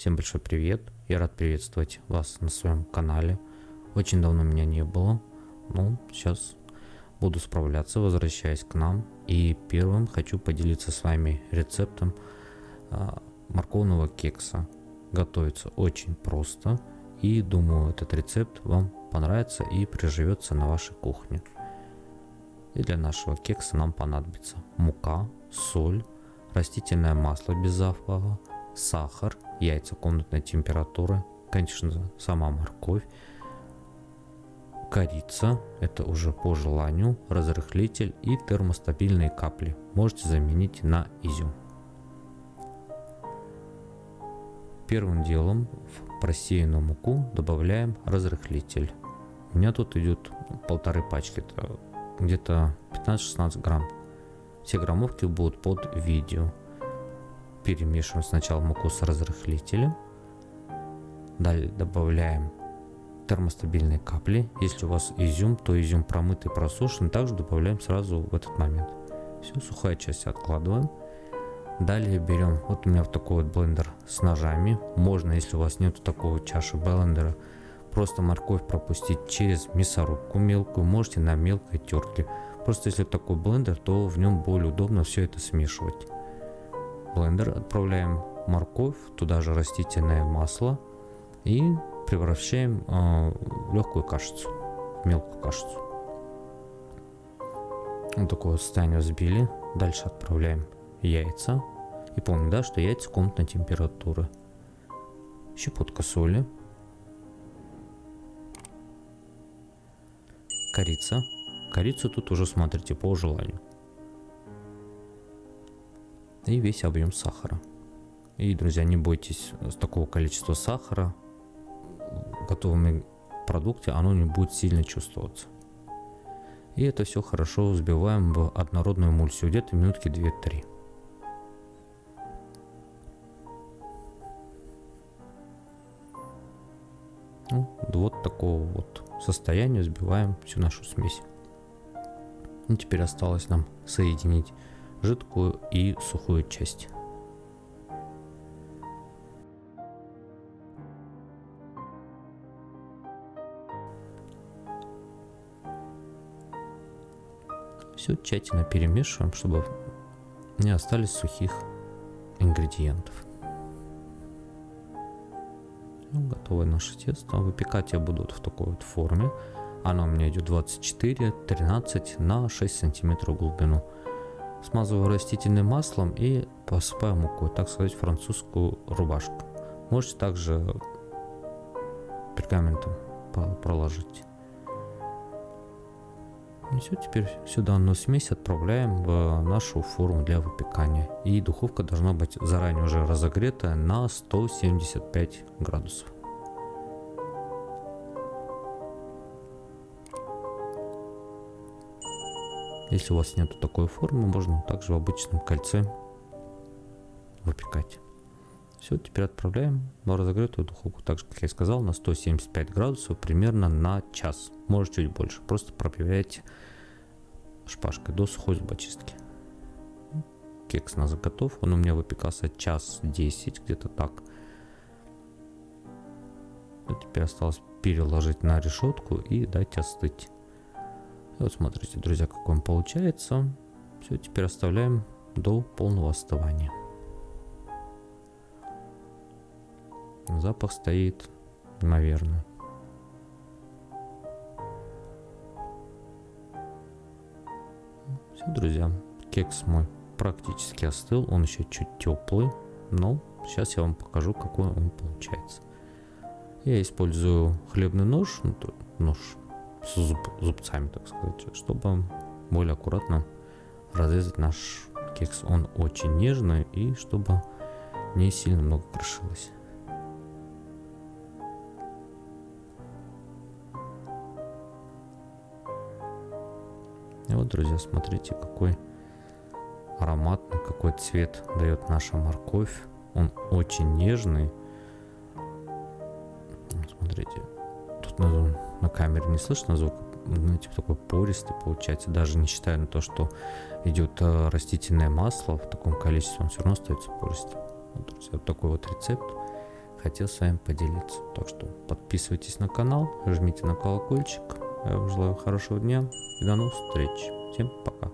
Всем большой привет. Я рад приветствовать вас на своем канале. Очень давно меня не было. Но сейчас буду справляться, возвращаясь к нам. И первым хочу поделиться с вами рецептом а, морковного кекса. Готовится очень просто. И думаю, этот рецепт вам понравится и приживется на вашей кухне. И для нашего кекса нам понадобится мука, соль, растительное масло без запаха, сахар, яйца комнатной температуры, конечно, сама морковь, корица, это уже по желанию, разрыхлитель и термостабильные капли. Можете заменить на изюм. Первым делом в просеянную муку добавляем разрыхлитель. У меня тут идет полторы пачки, это где-то 15-16 грамм. Все граммовки будут под видео. Перемешиваем сначала муку с разрыхлителем. Далее добавляем термостабильные капли. Если у вас изюм, то изюм промытый, просушенный. Также добавляем сразу в этот момент. Все, сухая часть откладываем. Далее берем, вот у меня вот такой вот блендер с ножами. Можно, если у вас нет такого чаши блендера, просто морковь пропустить через мясорубку мелкую. Можете на мелкой терке. Просто если такой блендер, то в нем более удобно все это смешивать. Блендер отправляем морковь, туда же растительное масло и превращаем э, в легкую кашицу, мелкую кашицу. Вот такое состояние взбили. Дальше отправляем яйца. И помню, да, что яйца комнатной температуры. Щепотка соли. Корица. Корицу тут уже смотрите по желанию. И весь объем сахара. И, друзья, не бойтесь с такого количества сахара. В готовом продукте оно не будет сильно чувствоваться. И это все хорошо взбиваем в однородную эмульсию, где-то минутки 2-3. Ну, вот такого вот состояния взбиваем всю нашу смесь. И теперь осталось нам соединить жидкую и сухую часть. Все тщательно перемешиваем, чтобы не остались сухих ингредиентов. Ну, готовое наше тесто. Выпекать я буду вот в такой вот форме. Оно у меня идет 24, 13 на 6 сантиметров глубину. Смазываю растительным маслом и посыпаю мукой, так сказать, французскую рубашку. Можете также пергаментом проложить. И все, теперь всю данную смесь отправляем в нашу форму для выпекания. И духовка должна быть заранее уже разогрета на 175 градусов. Если у вас нету такой формы, можно также в обычном кольце выпекать. Все, теперь отправляем в разогретую духовку, так же, как я сказал, на 175 градусов, примерно на час, может чуть больше. Просто пробивайте шпажкой до сухой зубочистки. Кекс на готов, он у меня выпекался час 10, где-то так. И теперь осталось переложить на решетку и дать остыть. Вот смотрите, друзья, как он получается. Все, теперь оставляем до полного остывания. Запах стоит, наверное. Все, друзья, кекс мой практически остыл, он еще чуть теплый, но сейчас я вам покажу, какой он получается. Я использую хлебный нож, ну, нож с зуб, зубцами, так сказать, чтобы более аккуратно разрезать наш кекс. Он очень нежный и чтобы не сильно много крошилось. И вот, друзья, смотрите, какой ароматный, какой цвет дает наша морковь. Он очень нежный. Смотрите, тут на, камере не слышно звук, ну, типа такой пористый получается, даже не считая на то, что идет э, растительное масло в таком количестве, он все равно остается пористым. Вот, друзья, вот такой вот рецепт. хотел с вами поделиться. Так что подписывайтесь на канал, жмите на колокольчик. Я вам желаю хорошего дня и до новых встреч. Всем пока.